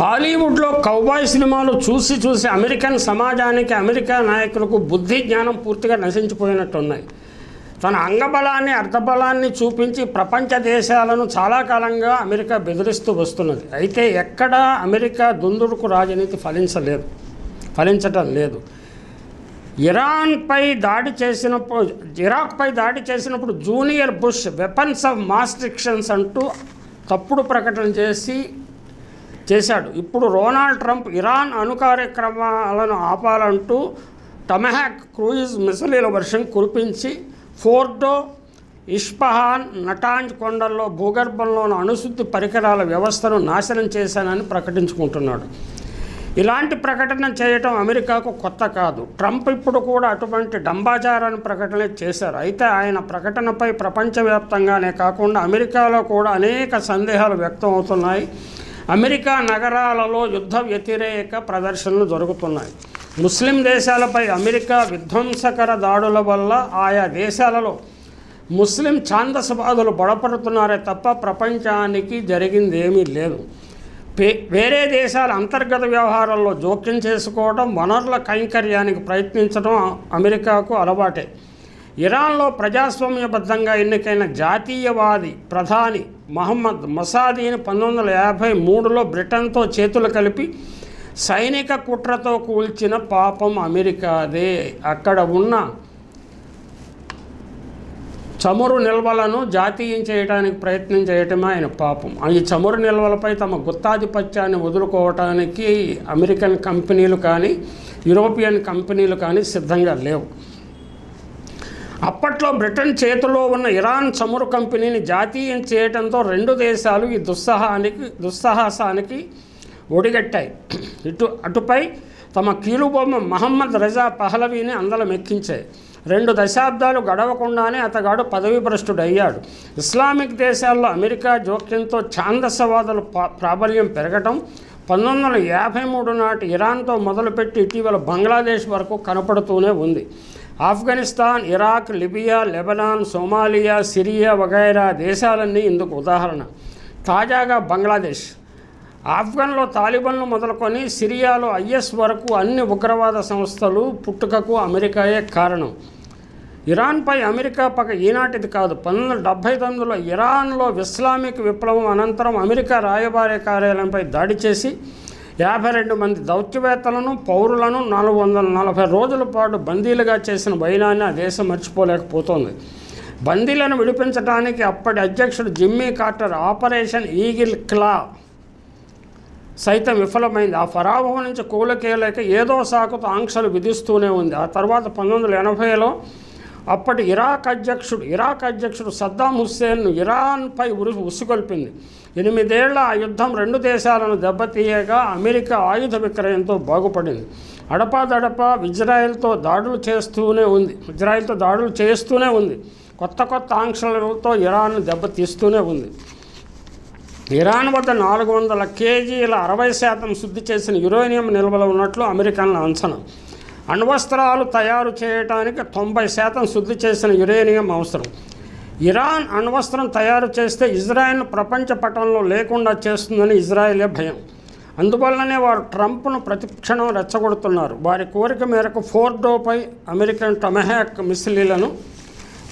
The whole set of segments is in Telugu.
హాలీవుడ్లో కౌబాయ్ సినిమాలు చూసి చూసి అమెరికన్ సమాజానికి అమెరికా నాయకులకు బుద్ధి జ్ఞానం పూర్తిగా నశించిపోయినట్టున్నాయి. తన అంగబలాన్ని అర్ధబలాన్ని చూపించి ప్రపంచ దేశాలను చాలా కాలంగా అమెరికా బెదిరిస్తూ వస్తున్నది. అయితే ఎక్కడా అమెరికా దుందుడుకు రాజనీతి ఫలించలేదు ఫలించటం లేదు. ఇరాన్పై దాడి చేసినప్పుడు ఇరాక్పై దాడి చేసినప్పుడు junior Bush weapons of mass అంటూ తప్పుడు ప్రకటన చేసి చేశాడు. ఇప్పుడు రోనాల్డ్ ట్రంప్ ఇరాన్ అణు కార్యక్రమాలను ఆపాలంటూ టమహాక్ క్రూయిజ్ మిసలీల వర్షం కురిపించి ఫోర్డో ఇష్పహాన్ నటాంజ్ కొండల్లో భూగర్భంలోని అణుశుద్ధి పరికరాల వ్యవస్థను నాశనం చేశానని ప్రకటించుకుంటున్నాడు. ఇలాంటి ప్రకటన చేయటం అమెరికాకు కొత్త కాదు. ట్రంప్ ఇప్పుడు కూడా అటువంటి డంబాచారాన్ని ప్రకటన చేశారు. అయితే ఆయన ప్రకటనపై ప్రపంచవ్యాప్తంగానే కాకుండా అమెరికాలో కూడా అనేక సందేహాలు వ్యక్తం అవుతున్నాయి. అమెరికా నగరాలలో యుద్ధ వ్యతిరేక ప్రదర్శనలు జరుగుతున్నాయి. ముస్లిం దేశాలపై అమెరికా విధ్వంసకర దాడుల వల్ల ఆయా దేశాలలో ముస్లిం ఛాందసవాదులు బలపడుతున్నారే తప్ప ప్రపంచానికి జరిగింది ఏమీ లేదు వేరే దేశాల అంతర్గత వ్యవహారాల్లో జోక్యం చేసుకోవడం వనరుల కైంకర్యానికి ప్రయత్నించడం అమెరికాకు అలవాటే. ఇరాన్లో ప్రజాస్వామ్యబద్ధంగా ఎన్నికైన జాతీయవాది ప్రధాని మహమ్మద్ మసాదీని పంతొమ్మిది వందల యాభై మూడులో బ్రిటన్తో చేతులు కలిపి సైనిక కుట్రతో కూల్చిన పాపం అమెరికాదే. అక్కడ ఉన్న చమురు నిల్వలను జాతీయం చేయడానికి ప్రయత్నం చేయటమే ఆయన పాపం. ఈ చమురు నిల్వలపై తమ గుత్తాధిపత్యాన్ని వదులుకోవటానికి అమెరికన్ కంపెనీలు కానీ యూరోపియన్ కంపెనీలు కానీ సిద్ధంగా లేవు. అప్పట్లో బ్రిటన్ చేతిలో ఉన్న ఇరాన్ చమురు కంపెనీని జాతీయం చేయడంతో రెండు దేశాలు ఈ దుస్సాహానికి దుస్సాహసానికి ఒడిగట్టాయి. ఇటు అటుపై తమ కీలుబొమ్మ మహమ్మద్ రజా పహలవీని అందలం ఎక్కించాయి రెండు దశాబ్దాలు గడవకుండానే అతగాడు పదవీభ్రష్టుడయ్యాడు. ఇస్లామిక్ దేశాల్లో అమెరికా జోక్యంతో ఛాందసవాదులు పా- ప్రాబల్యం పెరగటం పంతొమ్మిది వందల యాభై మూడు నాటి ఇరాన్తో మొదలుపెట్టి ఇటీవల బంగ్లాదేశ్ వరకు కనపడుతూనే ఉంది. Afghanistan Iraq Libya Lebanon Somalia Syria వగైరా దేశాలన్నీ ఇందుకు ఉదాహరణ. తాజాగా బంగ్లాదేశ్. ఆఫ్ఘన్లో తాలిబన్లు మొదలుకొని సిరియాలో ఐఎస్ వరకు అన్ని ఉగ్రవాద సంస్థలు పుట్టుకకు అమెరికాయే కారణం. ఇరాన్పై అమెరికా పగ ఈనాటిది కాదు పంతొమ్మిది వందల డెబ్భై తొమ్మిదిలో ఇరాన్లో ఇస్లామిక్ విప్లవం అనంతరం అమెరికా రాయబారి కార్యాలయంపై దాడి చేసి యాభై రెండు మంది దౌత్యవేత్తలను పౌరులను నాలుగు వందల నలభై రోజుల పాటు బందీలుగా చేసిన వైనాన్ని ఆ దేశం మర్చిపోలేకపోతోంది. బందీలను విడిపించడానికి అప్పటి అధ్యక్షుడు జిమ్మీ కార్టర్ ఆపరేషన్ ఈగిల్ క్లా సైతం విఫలమైంది. ఆ పరాభవం నుంచి కూలకేయలేక ఏదో సాకుతో ఆంక్షలు విధిస్తూనే ఉంది. ఆ తర్వాత పంతొమ్మిది వందల ఎనభైలో అప్పటి ఇరాక్ అధ్యక్షుడు ఇరాక్ అధ్యక్షుడు సద్దాం హుస్సేన్ను ఇరాన్పై ఉరు ఉసుగొల్పింది. ఎనిమిదేళ్ళ ఆ యుద్ధం రెండు దేశాలను దెబ్బతీయగా అమెరికా ఆయుధ విక్రయంతో బాగుపడింది. అడపాదడపా ఇజ్రాయెల్తో దాడులు చేస్తూనే ఉంది. ఇజ్రాయెల్తో దాడులు చేస్తూనే ఉంది. కొత్త కొత్త ఆంక్షలతో ఇరాన్ను దెబ్బతీస్తూనే ఉంది. ఇరాన్ వద్ద నాలుగు వందల కేజీల అరవై శాతం శుద్ధి చేసిన యురేనియం నిల్వలు ఉన్నట్లు అమెరికన్ల అంచనా. అణ్వస్త్రాలు తయారు చేయడానికి తొంభై శాతం శుద్ధి చేసిన యురేనియం అవసరం. ఇరాన్ అణ్వస్త్రం తయారు చేస్తే ఇజ్రాయెల్ ప్రపంచ పటంలో లేకుండా చేస్తుందని ఇజ్రాయెలే భయం. అందువల్లనే వారు ట్రంప్ను ప్రతిక్షణం రెచ్చగొడుతున్నారు. వారి కోరిక మేరకు ఫోర్డోపై అమెరికన్ టమహాక్ మిసిలీలను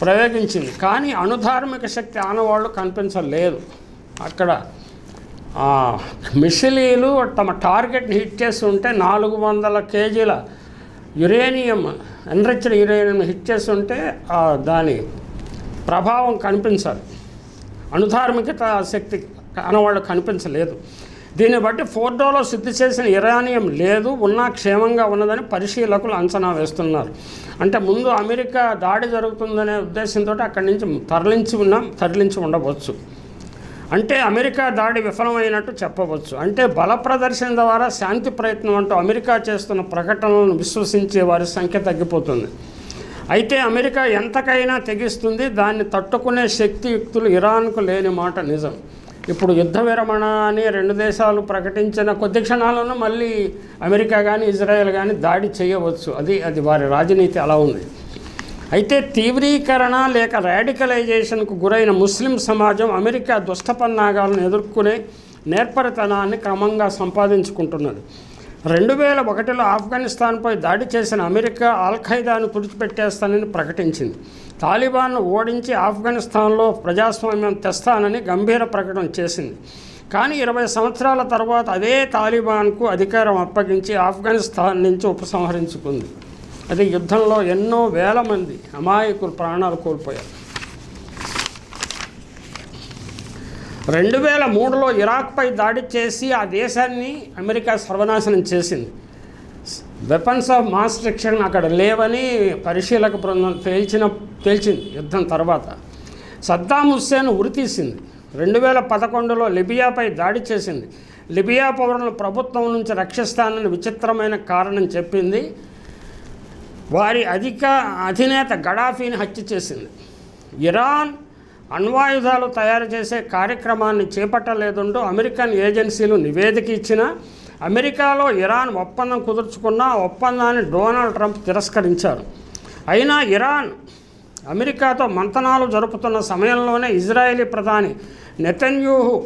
ప్రయోగించింది. కానీ అణుధార్మిక శక్తి ఆనవాళ్ళు కనిపించలేదు. అక్కడ మిసిలీలు తమ టార్గెట్ని హిట్ చేసి ఉంటే నాలుగు వందల కేజీల యురేనియం ఎన్రిచ్డ్ యురేనియం హిట్ చేసి ఉంటే దాని ప్రభావం కనిపించాలి. అణుధార్మికత శక్తి అనవాళ్ళు కనిపించలేదు. దీన్ని బట్టి ఫోర్డోలో శుద్ధి చేసిన ఇరానియం లేదు ఉన్నా క్షేమంగా ఉన్నదని పరిశీలకులు అంచనా వేస్తున్నారు. అంటే ముందు అమెరికా దాడి జరుగుతుందనే ఉద్దేశంతో అక్కడి నుంచి తరలించి ఉన్నాం తరలించి ఉండవచ్చు. అంటే అమెరికా దాడి విఫలమైనట్టు చెప్పవచ్చు. అంటే బల ప్రదర్శన ద్వారా శాంతి ప్రయత్నం అంటూ అమెరికా చేస్తున్న ప్రకటనలను విశ్వసించే వారి సంఖ్య తగ్గిపోతుంది. అయితే అమెరికా ఎంతకైనా తెగిస్తుంది దాన్ని తట్టుకునే శక్తియుక్తులు ఇరాన్కు లేని మాట నిజం. ఇప్పుడు యుద్ధ విరమణ అని రెండు దేశాలు ప్రకటించిన కొద్ది క్షణాలను మళ్ళీ అమెరికా కానీ ఇజ్రాయెల్ కానీ దాడి చేయవచ్చు. అది అది వారి రాజనీతి అలా ఉంది. అయితే తీవ్రీకరణ లేక రాడికలైజేషన్కు గురైన ముస్లిం సమాజం అమెరికా దుష్టపన్నాగాలను ఎదుర్కొనే నేర్పరితనాన్ని క్రమంగా సంపాదించుకుంటున్నది. రెండు వేల ఒకటిలో ఆఫ్ఘనిస్తాన్పై దాడి చేసిన అమెరికా అల్ఖైదాను తుడిచిపెట్టేస్తానని ప్రకటించింది. తాలిబాన్ను ఓడించి ఆఫ్ఘనిస్తాన్లో ప్రజాస్వామ్యం తెస్తానని గంభీర ప్రకటన చేసింది. కానీ ఇరవై సంవత్సరాల తర్వాత అదే తాలిబాన్కు అధికారం అప్పగించి ఆఫ్ఘనిస్తాన్ నుంచి ఉపసంహరించుకుంది. అది యుద్ధంలో ఎన్నో వేల మంది అమాయకులు ప్రాణాలు కోల్పోయారు. రెండు వేల మూడులో ఇరాక్పై దాడి చేసి ఆ దేశాన్ని అమెరికా సర్వనాశనం చేసింది. వెపన్స్ ఆఫ్ మాస్ డిస్ట్రక్షన్ అక్కడ లేవని పరిశీలక బృందం తేల్చిన తేల్చింది యుద్ధం తర్వాత. సద్దాం హుస్సేన్ ఉరితీసింది రెండు వేల పదకొండులో లిబియాపై దాడి చేసింది. లిబియా పౌరులను ప్రభుత్వం నుంచి రక్షిస్తానని విచిత్రమైన కారణం చెప్పింది. వారి అధిక అధినేత గడాఫీని హత్య చేసింది. ఇరాన్ అణ్వాయుధాలు తయారు చేసే కార్యక్రమాన్ని చేపట్టలేదుంటూ అమెరికన్ ఏజెన్సీలు నివేదిక ఇచ్చిన అమెరికాలో ఇరాన్ ఒప్పందం కుదుర్చుకున్న ఒప్పందాన్ని డొనాల్డ్ ట్రంప్ తిరస్కరించారు. అయినా ఇరాన్ అమెరికాతో మంతనాలు జరుపుతున్న సమయంలోనే ఇజ్రాయేలీ ప్రధాని నెతన్యూహు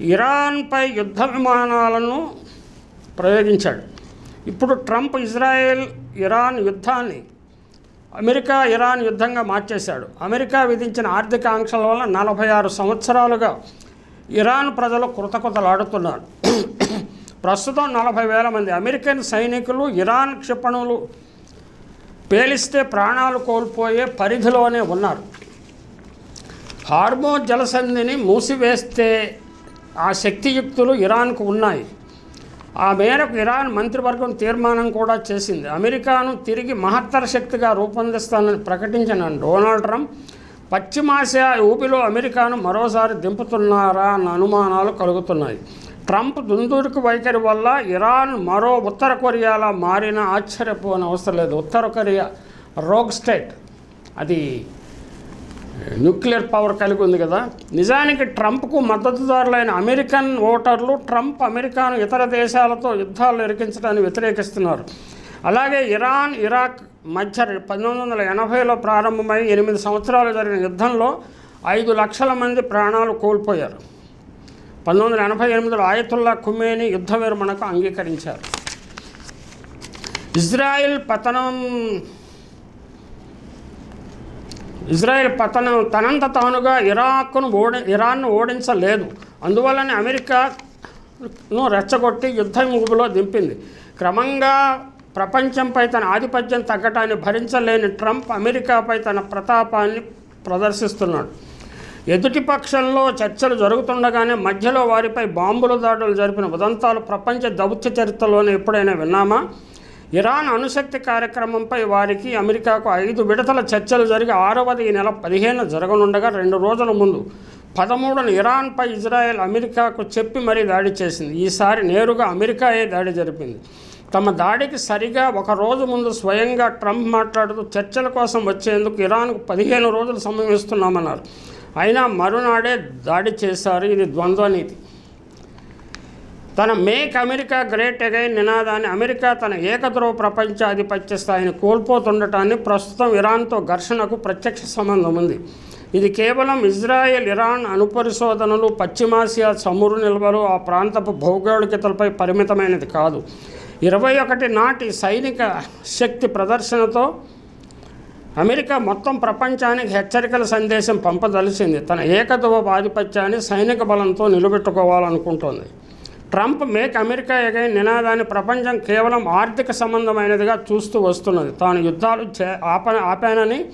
ఇరాన్పై యుద్ధ విమానాలను ప్రయోగించాడు. ఇప్పుడు ట్రంప్ ఇజ్రాయెల్ ఇరాన్ యుద్ధాన్ని అమెరికా ఇరాన్ యుద్ధంగా మార్చేశాడు. అమెరికా విధించిన ఆర్థిక ఆంక్షల వల్ల నలభై ఆరు సంవత్సరాలుగా ఇరాన్ ప్రజలు కృతకృతలాడుతున్నారు. ప్రస్తుతం నలభై వేల మంది అమెరికన్ సైనికులు ఇరాన్ క్షిపణులు పేలిస్తే ప్రాణాలు కోల్పోయే పరిధిలోనే ఉన్నారు. హార్మో జలసంధిని మూసివేస్తే ఆ శక్తియుక్తులు ఇరాన్కు ఉన్నాయి. ఆ మేరకు ఇరాన్ మంత్రివర్గం తీర్మానం కూడా చేసింది. అమెరికాను తిరిగి మహత్తర శక్తిగా రూపొందిస్తానని ప్రకటించిన డొనాల్డ్ ట్రంప్ పశ్చిమాసియా ఊపిలో అమెరికాను మరోసారి దింపుతున్నారా అన్న అనుమానాలు కలుగుతున్నాయి. ట్రంప్ దుందుడుకు వైఖరి వల్ల ఇరాన్ మరో ఉత్తర కొరియాలా మారిన ఆశ్చర్యపోని అవసరం లేదు. ఉత్తర కొరియా రోగ్ స్టేట్ అది న్యూక్లియర్ పవర్ కలిగి ఉంది కదా. నిజానికి ట్రంప్కు మద్దతుదారులైన అమెరికన్ ఓటర్లు ట్రంప్ అమెరికాను ఇతర దేశాలతో యుద్ధాలు ఇరికించడాన్ని వ్యతిరేకిస్తున్నారు. అలాగే ఇరాన్ ఇరాక్ మధ్య పంతొమ్మిది వందల ఎనభైలో ప్రారంభమై ఎనిమిది సంవత్సరాలు జరిగిన యుద్ధంలో ఐదు లక్షల మంది ప్రాణాలు కోల్పోయారు. పంతొమ్మిది వందల ఎనభై ఎనిమిదిలో ఆయతుల్లా ఖుమేని యుద్ధ విరమణకు అంగీకరించారు. ఇజ్రాయిల్ పతనం ఇజ్రాయెల్ పతనం తనంత తానుగా ఇరాక్ను ఓడి ఇరాన్ను ఓడించలేదు. అందువల్లనే అమెరికాను రెచ్చగొట్టి యుద్ధం ముగుపులో దింపింది. క్రమంగా ప్రపంచంపై తన ఆధిపత్యం తగ్గటాన్ని భరించలేని ట్రంప్ అమెరికాపై తన ప్రతాపాన్ని ప్రదర్శిస్తున్నాడు. ఎదుటి పక్షంలో చర్చలు జరుగుతుండగానే మధ్యలో వారిపై బాంబుల దాడులు జరిపిన ఉదంతాలు ప్రపంచ దౌత్య చరిత్రలోనే ఎప్పుడైనా విన్నామా? ఇరాన్ అణుశక్తి కార్యక్రమంపై వారికి అమెరికాకు ఐదు విడతల చర్చలు జరిగి ఆరవది ఈ నెల పదిహేను జరగనుండగా రెండు రోజుల ముందు పదమూడున ఇరాన్పై ఇజ్రాయెల్ అమెరికాకు చెప్పి మరీ దాడి చేసింది. ఈసారి నేరుగా అమెరికాయే దాడి జరిపింది. తమ దాడికి సరిగా ఒక రోజు ముందు స్వయంగా ట్రంప్ మాట్లాడుతూ చర్చల కోసం వచ్చేందుకు ఇరాన్కు పదిహేను రోజులు సమయం ఇస్తున్నామన్నారు. అయినా మరునాడే దాడి చేశారు. ఇది ద్వంద్వ నీతి. తన మేక్ అమెరికా గ్రేట్ అగైన్ నినాదాన్ని అమెరికా తన ఏకధ్రువ ప్రపంచాధిపత్య స్థాయిని కోల్పోతుండటాన్ని ప్రస్తుతం ఇరాన్తో ఘర్షణకు ప్రత్యక్ష సంబంధం ఉంది. ఇది కేవలం ఇజ్రాయెల్ ఇరాన్ అనుపరిశోధనలు పశ్చిమాసియా చమురు నిల్వలు ఆ ప్రాంతపు భౌగోళికతలపై పరిమితమైనది కాదు. ఇరవై ఒకటి నాటి సైనిక శక్తి ప్రదర్శనతో అమెరికా మొత్తం ప్రపంచానికి హెచ్చరికల సందేశం పంపదలిసింది తన ఏకత్వ ఆధిపత్యాన్ని సైనిక బలంతో నిలబెట్టుకోవాలనుకుంటోంది ట్రంప్ మేక్ అమెరికా ఎగైన్ నినాదాన్ని ప్రపంచం కేవలం ఆర్థిక సంబంధమైనదిగా చూస్తూ వస్తున్నది. తాను యుద్ధాలు చే ఆప ఆపానని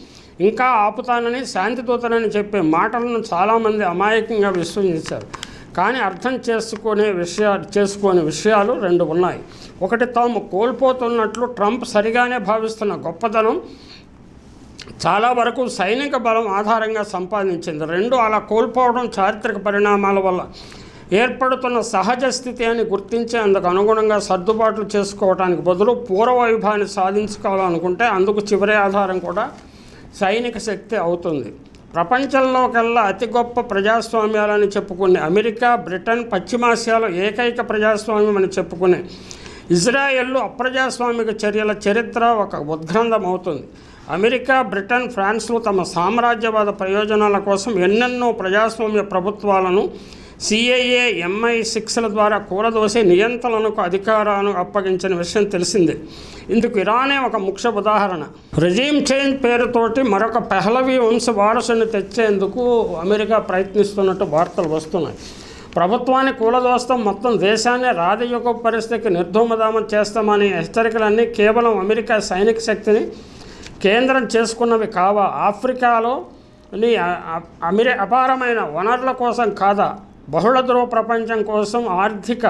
ఇంకా ఆపుతానని శాంతిదూతనని చెప్పే మాటలను చాలామంది అమాయకంగా విశ్వసించారు. కానీ అర్థం చేసుకునే విషయాలు చేసుకునే విషయాలు రెండు ఉన్నాయి. ఒకటి తాము కోల్పోతున్నట్లు ట్రంప్ సరిగానే భావిస్తున్న గొప్పతనం చాలా వరకు సైనిక బలం ఆధారంగా సంపాదించింది. రెండు అలా కోల్పోవడం చారిత్రక పరిణామాల వల్ల ఏర్పడుతున్న సహజ స్థితి అని గుర్తించి అందుకు అనుగుణంగా సర్దుబాట్లు చేసుకోవడానికి బదులు పూర్వవైభాన్ని సాధించుకోవాలనుకుంటే అందుకు చివరి ఆధారం కూడా సైనిక శక్తి అవుతుంది. ప్రపంచంలోకెల్లా అతి గొప్ప ప్రజాస్వామ్యాలని చెప్పుకునే అమెరికా బ్రిటన్ పశ్చిమాసియాలో ఏకైక ప్రజాస్వామ్యం అని చెప్పుకునే ఇజ్రాయెల్లో అప్రజాస్వామిక చర్యల చరిత్ర ఒక ఉద్గ్రంథం అవుతుంది అమెరికా బ్రిటన్ ఫ్రాన్స్లు తమ సామ్రాజ్యవాద ప్రయోజనాల కోసం ఎన్నెన్నో ప్రజాస్వామ్య ప్రభుత్వాలను సిఐఏ ఎంఐ సిక్స్ల ద్వారా కూలదోసి నియంత్రణకు అధికారాలను అప్పగించిన విషయం తెలిసింది. ఇందుకు ఇరానే ఒక ముఖ్య ఉదాహరణ. రెజీమ్ చేంజ్ పేరుతోటి మరొక పెహలవి వంశ వారసుని తెచ్చేందుకు అమెరికా ప్రయత్నిస్తున్నట్టు వార్తలు వస్తున్నాయి. ప్రభుత్వాన్ని కూలదోస్తాం మొత్తం దేశాన్ని రాజయుగ పరిస్థితికి నిర్ధూమదామం చేస్తామనే హెచ్చరికలన్నీ కేవలం అమెరికా సైనిక శక్తిని కేంద్రం చేసుకున్నవి కావా? ఆఫ్రికాలో ని అపారమైన వనరుల కోసం కాదా? బహుళ ధ్రువ ప్రపంచం కోసం ఆర్థిక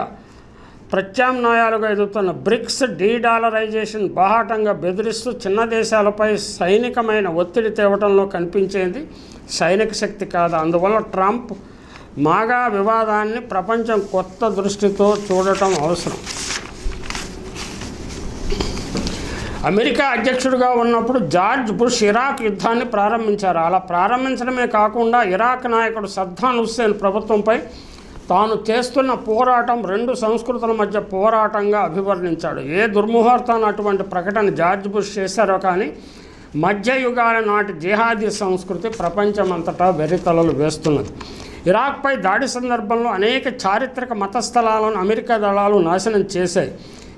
ప్రత్యామ్నాయాలుగా ఎదుగుతున్న బ్రిక్స్ డీడాలరైజేషన్ బాహాటంగా బెదిరిస్తూ చిన్న దేశాలపై సైనికమైన ఒత్తిడి తేవటంలో కనిపించేది సైనిక శక్తి కాదు. అందువల్ల ట్రంప్ మాగా వివాదాన్ని ప్రపంచం కొత్త దృష్టితో చూడటం అవసరం. అమెరికా అధ్యక్షుడిగా ఉన్నప్పుడు జార్జ్ బుష్ ఇరాక్ యుద్ధాన్ని ప్రారంభించారు. అలా ప్రారంభించడమే కాకుండా ఇరాక్ నాయకుడు సద్దాన్ హుస్సేన్ ప్రభుత్వంపై తాను చేస్తున్న పోరాటం రెండు సంస్కృతుల మధ్య పోరాటంగా అభివర్ణించాడు. ఏ దుర్ముహూర్తాన్ని అటువంటి ప్రకటన జార్జ్ బుష్ చేశారో కానీ మధ్యయుగాల నాటి జిహాదీ సంస్కృతి ప్రపంచమంతటా వెరితలలు వేస్తున్నది. ఇరాక్పై దాడి సందర్భంలో అనేక చారిత్రక మతస్థలాలను అమెరికా దళాలు నాశనం చేశాయి.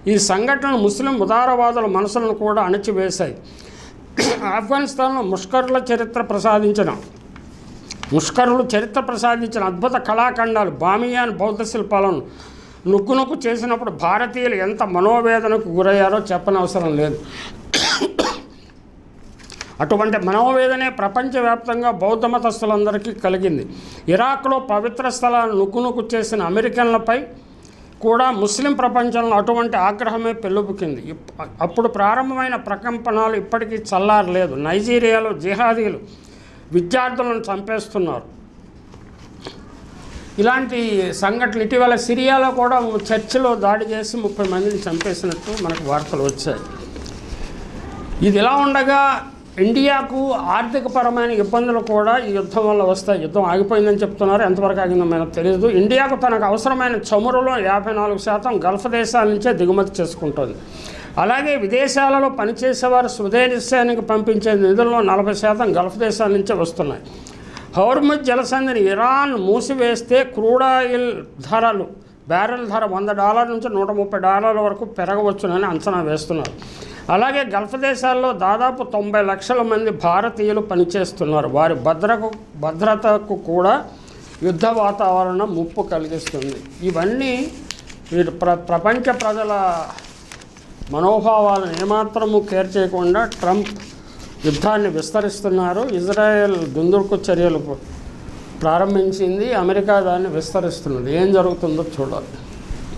ఈ సంఘటనలు ముస్లిం ఉదారవాదుల మనసులను కూడా అణచివేశాయి. ఆఫ్ఘనిస్తాన్లో ముష్కర్ల చరిత్ర ప్రసాదించిన ముష్కరులు చరిత్ర ప్రసాదించిన అద్భుత కళాఖండాలు బామియాన్ బౌద్ధ శిల్పాలను నుగ్గునుగ్గు చేసినప్పుడు భారతీయులు ఎంత మనోవేదనకు గురయ్యారో చెప్పనవసరం లేదు. అటువంటి మనోవేదనే ప్రపంచవ్యాప్తంగా బౌద్ధ మతస్థులందరికీ కలిగింది. ఇరాక్లో పవిత్ర స్థలాలను నుగ్గునుగ్గు చేసిన అమెరికన్లపై కూడా ముస్లిం ప్రపంచంలో అటువంటి ఆగ్రహమే పెళ్ళుబుకింది. అప్పుడు ప్రారంభమైన ప్రకంపనలు ఇప్పటికీ చల్లారలేదు. నైజీరియాలో జిహాదీలు విద్యార్థులను చంపేస్తున్నారు. ఇలాంటి సంఘటనలు ఇటీవల సిరియాలో కూడా చర్చిలో దాడి చేసి ముప్పై మందిని చంపేసినట్టు మనకు వార్తలు వచ్చాయి. ఇది ఇలా ఉండగా ఇండియాకు ఆర్థికపరమైన ఇబ్బందులు కూడా ఈ యుద్ధం వల్ల వస్తాయి యుద్ధం ఆగిపోయిందని చెప్తున్నారు. ఎంతవరకు ఆగిందో మనకు తెలియదు ఇండియాకు తనకు అవసరమైన చమురులో యాభై నాలుగు శాతం గల్ఫ్ దేశాల నుంచే దిగుమతి చేసుకుంటుంది. అలాగే విదేశాలలో పనిచేసేవారు స్వదేశానికి పంపించే నిధుల్లో నలభై శాతం గల్ఫ్ దేశాల నుంచే వస్తున్నాయి. హౌర్ముజ్ జలసంధిని ఇరాన్ మూసివేస్తే క్రూడ్ ఆయిల్ ధరలు బ్యారెల్ ధర వంద డాలర్ నుంచి నూట ముప్పై డాలర్ల వరకు పెరగవచ్చునని అంచనా వేస్తున్నారు. అలాగే గల్ఫ్ దేశాల్లో దాదాపు తొంభై లక్షల మంది భారతీయులు పనిచేస్తున్నారు. వారి భద్రకు భద్రతకు కూడా యుద్ధ వాతావరణం ముప్పు కలిగిస్తుంది. ఇవన్నీ వీరు ప్ర ప్రపంచ ప్రజల మనోభావాలను ఏమాత్రము కేర్ చేయకుండా ట్రంప్ యుద్ధాన్ని విస్తరిస్తున్నారు. ఇజ్రాయెల్ దుందుడుకు చర్యలు ప్రారంభించింది. అమెరికా దాన్ని విస్తరిస్తున్నది. ఏం జరుగుతుందో చూడాలి.